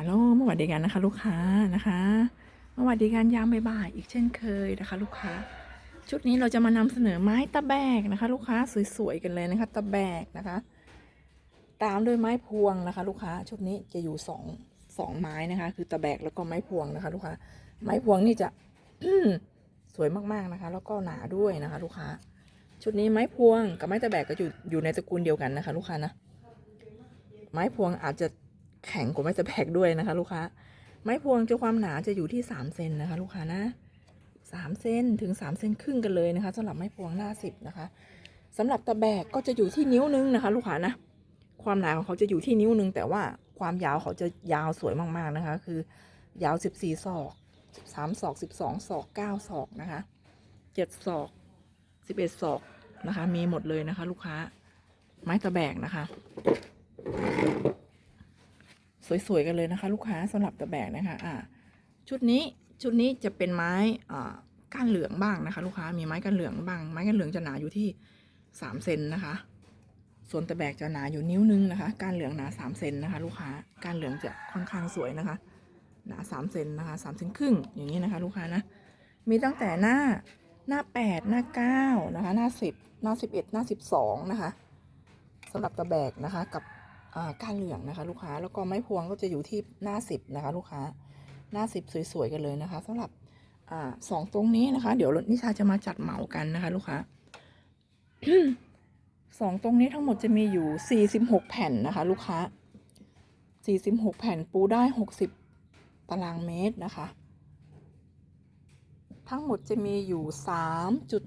ฮัลโหลมาสวัสดีกันนะคะ ลูกค้านะคะมาสวัสดีกันยามบ่ายๆอีกเช่นเคยนะคะ ลูกค้า ชุดนี้เราจะมานำเสนอไม้ตะแบกนะคะ ลูกค้าสวยๆกันเลยนะคะ ตะแบกนะคะ ตามด้วยไม้พวงนะคะ ลูกค้า ชุดนี้จะอยู่สองสองไม้นะคะ คือตะแบกแล้วก็ไม้พวงนะคะ ลูกค้า ไม้พวงนี่จะสวยมากๆนะคะ แล้วก็หนาด้วยนะคะ ลูกค้า ชุดนี้ไม้พวงกับไม้ตะแบกก็อยู่อยู่ในตระกูลเดียวกันนะคะ ลูกค้านะไม้พวงอาจจะ แข็งกว่าไม้ตะแบกด้วยนะคะ ลูกค้า ไม้พวงจะความหนาจะอยู่ที่สามเซนนะคะ ลูกค้านะสามเซนถึงสามเซนครึ่งกันเลยนะคะสำหรับไม้พวงหน้าสิบนะคะสำหรับตะแบกก็จะอยู่ที่นิ้วนึงนะคะ ลูกค้านะความหนาของเขาจะอยู่ที่นิ้วนึง แต่ว่าความยาวเขาจะยาวสวยมากๆนะคะ คือยาวสิบสี่ศอกสิบสามศอกสิบสองศอกเก้าศอกนะคะเจ็ดศอกสิบเอ็ดศอกนะคะ มีหมดเลยนะคะ ลูกค้าไม้ตะแบกนะคะ สวยๆกันเลยนะคะ ลูกค้าสำหรับตะแบกนะคะอ่าชุดนี้ชุดนี้จะเป็นไม้อ่าก้านเหลืองบ้างนะคะ ลูกค้ามีไม้ก้านเหลืองบ้าง ไม้ก้านเหลืองจะหนาอยู่ที่สามเซนนะคะ ส่วนตะแบกจะหนาอยู่นิ้วนึงนะคะ ก้านเหลืองหนาสามเซนนะคะ ลูกค้าก้านเหลืองจะค่อนข้างสวยนะคะ หนาสามเซนนะคะสามเซนครึ่งอย่างนี้นะคะ ลูกค้านะมีตั้งแต่หน้าหน้าแปดหน้าเก้านะคะ หน้าสิบหน้าสิบเอ็ดหน้าสิบสองนะคะสำหรับตะแบกนะคะ กับ ก้านเหลืองนะคะ ลูกค้าแล้วก็ไม้พวงก็จะอยู่ที่หน้าสิบนะคะ ลูกค้าหน้าสิบสวยๆกันเลยนะคะสำหรับอสองตรงนี้นะคะ เดี๋ยวนิชาจะมาจัดเหมากันนะคะ ลูกค้าสองตรงนี้ทั้งหมดจะมีอยู่สี่สิบหกแผ่นนะคะ ลูกค้าสี่สิบหกแผ่นปูได้หกสิบตารางเมตรนะคะ ทั้งหมดจะมีอยู่สามจุด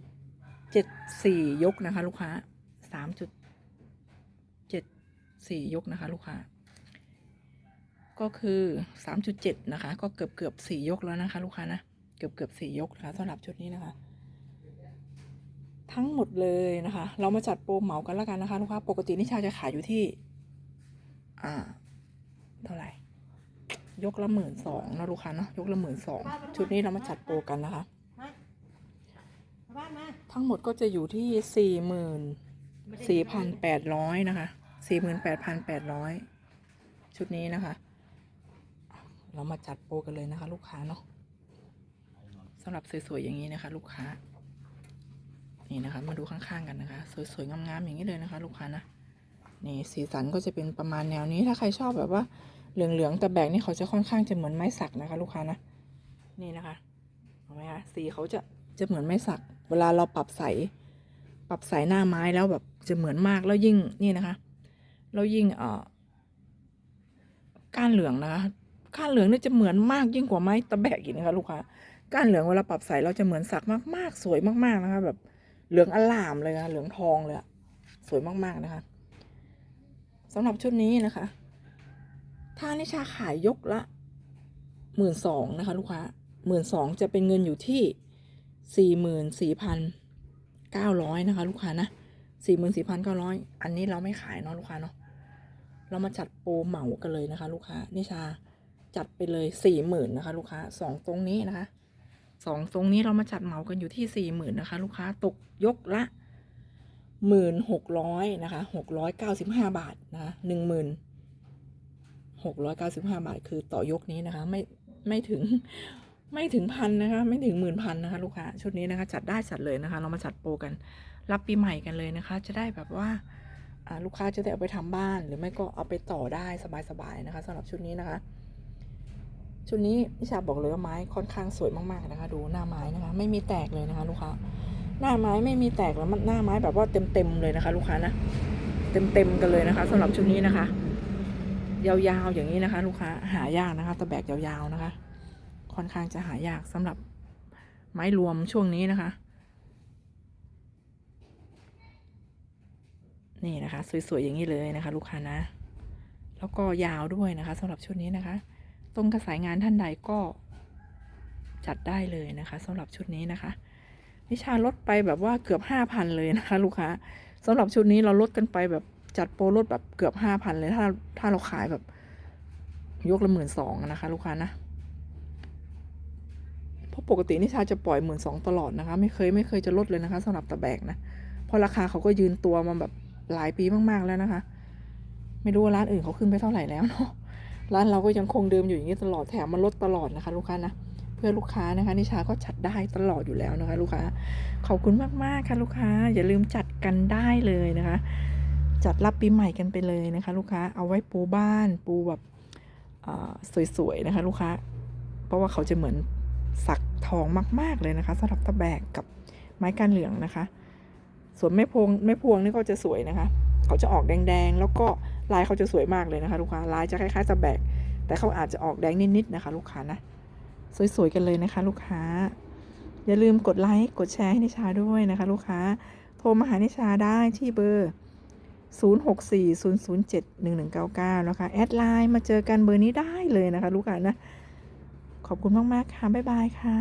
เจ็ดสี่ยกนะคะ ลูกค้าสามจุด สี่ยกนะคะ ลูกค้าก็คือสามจุดเจ็ดนะคะ ก็เกือบเกือบสี่ยกแล้วนะคะ ลูกค้านะเกือบเกือบสี่ยกนะคะสำหรับชุดนี้นะคะ ทั้งหมดเลยนะคะ เรามาจัดโปรเหมากันแล้วกันนะคะ ลูกค้าปกตินิชาจะขายอยู่ที่ อ่า เท่าไหร่ยกละหมื่นสองนะลูกค้าเนาะยกละหมื่นสองชุดนี้เรามาจัดโปรกันนะคะมามาบ้านมาทั้งหมดก็จะอยู่ที่สี่หมื่นสี่พันแปดร้อยนะคะ สี่หมื่นแปดพันแปดร้อยชุดนี้นะคะ เรามาจัดโปรกันเลยนะคะ ลูกค้าเนาะสำหรับสวยๆอย่างนี้นะคะ ลูกค้า นี่นะคะ มาดูข้างๆกันนะคะ สวยๆงามๆอย่างนี้เลยนะคะ ลูกค้านะนี่สีสันก็จะเป็นประมาณแนวนี้ถ้าใครชอบแบบว่าเหลืองๆแต่แบกนี่เขาจะค่อนข้างจะเหมือนไม้สักนะคะ ลูกค้านะนี่นะคะเห็นไหมคะสีเขาจะจะเหมือนไม้สัก เวลาเราปรับใสปรับใสหน้าไม้แล้วแบบจะเหมือนมากแล้วยิ่งนี่นะคะ แล้วยิ่งเอ่อก้านเหลืองนะคะก้านเหลืองนี่จะเหมือนมากยิ่งกว่าไม้ตะแบกอีกนะคะลูกค้าก้านเหลืองเวลาปรับใสเราจะเหมือนสักมาก ๆ สวยมากๆนะคะ แบบเหลืองอลามเลยนะเหลืองทองเลยอะสวยมากๆนะคะสำหรับชุดนี้นะคะถ้านิชาขายยกละหมื่นสองนะคะ ลูกค้าหมื่นสองจะเป็นเงินอยู่ที่สี่หมื่นสี่พันเก้าร้อยนะคะ ลูกค้านะสี่หมื่นสี่พันเก้าร้อยอันนี้เราไม่ขายเนาะลูกค้าเนาะ เรามาจัดโปรเหมากันเลยนะคะ ลูกค้านิชาจัดไปเลยสี่หมื่นนะคะ ลูกค้าสองตรงนี้นะคะสองตรงนี้เรามาจัดเหมากันอยู่ที่สี่หมื่นนะคะ ลูกค้าตกยกละหมื่นหกร้อยนะคะหกร้อยเก้าสิบห้าบาทนะคะหนึ่งหมื่นหกร้อยเก้าสิบห้าบาท คือต่อยกนี้นะคะ ไม่ไม่ถึงไม่ถึงพันนะคะ ไม่ถึงหมื่นพันนะคะ ลูกค้าชุดนี้นะคะ จัดได้จัดเลยนะคะ เรามาจัดโปรกัน รับปีใหม่กันเลยนะคะ จะได้แบบว่าอ่า ลูกค้าจะได้เอาไปทำบ้าน หรือไม่ก็เอาไปต่อได้สบายๆนะคะสำหรับชุดนี้นะคะ ชุดนี้นิชาบอกเลยว่าไม้ค่อนข้างสวยมากๆนะคะ ดูหน้าไม้นะคะ ไม่มีแตกเลยนะคะ ลูกค้าหน้าไม้ไม่มีแตกแล้วมันหน้าไม้แบบว่าเต็มๆเลยนะคะ ลูกค้านะเต็มๆกันเลยนะคะสำหรับชุดนี้นะคะ ยาวๆอย่างนี้นะคะ ลูกค้าหายากนะคะตะแบกยาวๆนะคะ ค่อนข้างจะหายากสำหรับไม้รวมช่วงนี้นะคะ นี่นะคะ สวยๆอย่างนี้เลยนะคะ ลูกค้านะ แล้วก็ยาวด้วยนะคะสำหรับชุดนี้นะคะ ตรงกระสายงานท่านใดก็จัดได้เลยนะคะสำหรับชุดนี้นะคะนิชาลดไปแบบว่าเกือบห้าพันเลยนะคะ ลูกค้าสำหรับชุดนี้เราลดกันไปแบบจัดโปรลดแบบเกือบห้าพันเลยถ้าถ้าเราขายแบบยกละหมื่นสองนะคะ ลูกค้านะเพราะปกตินิชาจะปล่อยหมื่นสองตลอดนะคะ ไม่เคยไม่เคยจะลดเลยนะคะสำหรับตะแบกนะเพราะราคาเขาก็ยืนตัวมาแบบ หลายปีมากๆแล้วนะคะ ไม่รู้ว่าร้านอื่นเขาขึ้นไปเท่าไหร่แล้วเนาะร้านเราก็ยังคงเดิมอยู่อย่างนี้ตลอดแถมมันลดตลอดนะคะ ลูกค้านะเพื่อลูกค้านะคะนิชาก็จัดได้ตลอดอยู่แล้วนะคะ ลูกค้าขอบคุณมากๆค่ะลูกค้าอย่าลืมจัดกันได้เลยนะคะ จัดรับปีใหม่กันไปเลยนะคะ ลูกค้าเอาไว้ปูบ้านปูแบบสวยๆนะคะ ลูกค้า เพราะว่าเขาจะเหมือนสักทองมาก ๆเลยนะคะสำหรับตะแบกกับไม้กานเหลืองนะคะ ส่วนแม่พวงแม่พวงนี่ก็จะสวยนะคะ เขาจะออกแดงๆ แล้วก็ลายเขาจะสวยมากเลยนะคะ ลูกค้าลายจะคล้ายๆตะแบกแต่เขาอาจจะออกแดงนิดๆนะคะ ลูกค้านะสวยๆกันเลยนะคะ ลูกค้า อย่าลืมกดไลค์กดแชร์ให้นิชาด้วยนะคะ ลูกค้า โทรมาหานิชาได้ที่เบอร์ 0640071199 นะคะ แอดไลน์มาเจอกันเบอร์นี้ได้เลยนะคะ ลูกค้านะ ขอบคุณมากๆค่ะ บ๊ายบายค่ะ